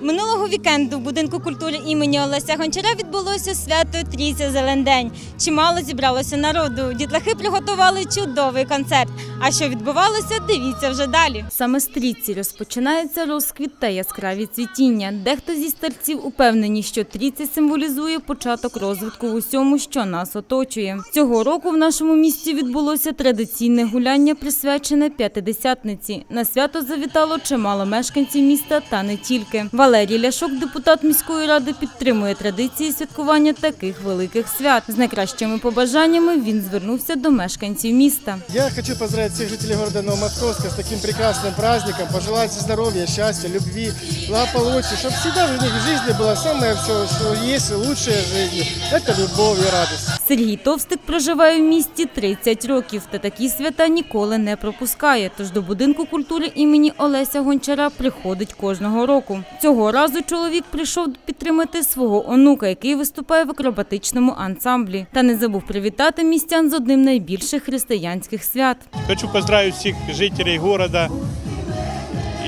Минулого вікенду в будинку культури імені Олеся Гончара відбулося свято Трійця Зелендень. Чимало зібралося народу. Дітлахи приготували чудовий концерт. А що відбувалося, дивіться вже далі. Саме з трійці розпочинається розквіт та яскраві цвітіння. Дехто зі старців упевнені, що трійця символізує початок розвитку в усьому, що нас оточує. Цього року в нашому місті відбулося традиційне гуляння, присвячене п'ятидесятниці. На свято завітало чимало мешканців міста та не тільки. Валерій Ляшок, депутат міської ради, підтримує традиції святкування таких великих свят. З найкращими побажаннями він звернувся до мешканців міста. Я хочу поздравить всех жителей города Новомосковска с таким прекрасным праздником, пожелать здоровья, счастья, любви, благополучия, чтобы всегда в них в жизни было самое все, что есть лучшее в жизни. Это любовь и радость. Сергій Товстик проживає в місті 30 років та такі свята ніколи не пропускає. Тож до будинку культури імені Олеся Гончара приходить кожного року. Цього разу чоловік прийшов підтримати свого онука, який виступає в акробатичному ансамблі, та не забув привітати містян з одним найбільших християнських свят. Хочу поздравити всіх жителей города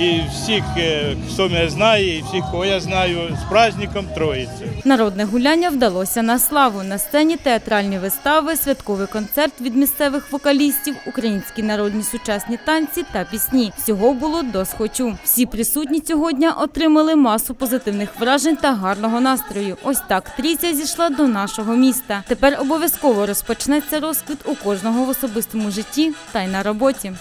и всех, э, кто меня знает, и всех, кого я знаю, с праздником Троицы. Народне гуляння вдалося на славу. На сцені театральні вистави, святковий концерт від місцевих вокалістів, українські народні сучасні танці та пісні. Всього було до схочу. Всі присутні цього дня отримали масу позитивних вражень та гарного настрою. Ось так трійця зійшла до нашого міста. Тепер обов'язково розпочнеться розквіт у кожного в особистому житті та й на роботі.